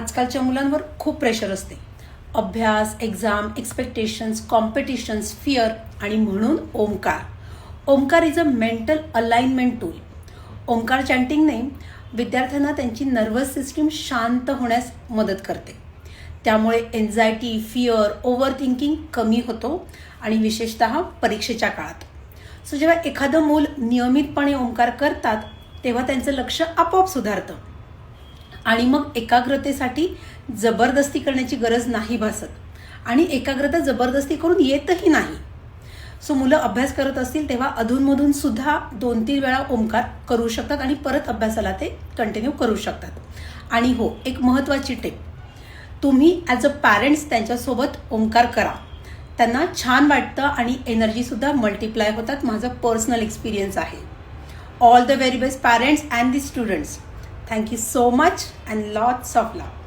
आजकालच्या मुलांवर खूप प्रेशर असते. अभ्यास एक्झाम एक्सपेक्टेशन्स कॉम्पिटिशन्स फिअर आणि म्हणून Omkar Omkar is a mental alignment tool Omkar चॅन्टिंगने विद्यार्थ्यांना त्यांची नर्वस सिस्टीम शांत होण्यास मदत करते. त्यामुळे एन्झायटी फिअर ओव्हर थिंकिंग कमी होतो आणि विशेषत परीक्षेच्या काळात. सो जेव्हा एखादं मूल नियमितपणे ओंकार करतात तेव्हा त्यांचं लक्ष आपोआप सुधारतं. आणि मग एकाग्रतेसाठी जबरदस्ती करण्याची गरज नाही भासत. आणि एकाग्रता जबरदस्ती करून येतही नाही. सो मुलं अभ्यास करत असतील तेव्हा अधूनमधून सुद्धा दोन तीन वेळा ओंकार करू शकतात आणि परत अभ्यासाला ते कंटिन्यू करू शकतात. आणि हो एक महत्त्वाची टिप तुम्ही ॲज अ पॅरेंट्स त्यांच्यासोबत ओंकार करा. त्यांना छान वाटतं आणि एनर्जीसुद्धा मल्टिप्लाय होतात. माझा पर्सनल एक्सपिरियन्स आहे. All the very best parents and the students Thank you so much and lots of love.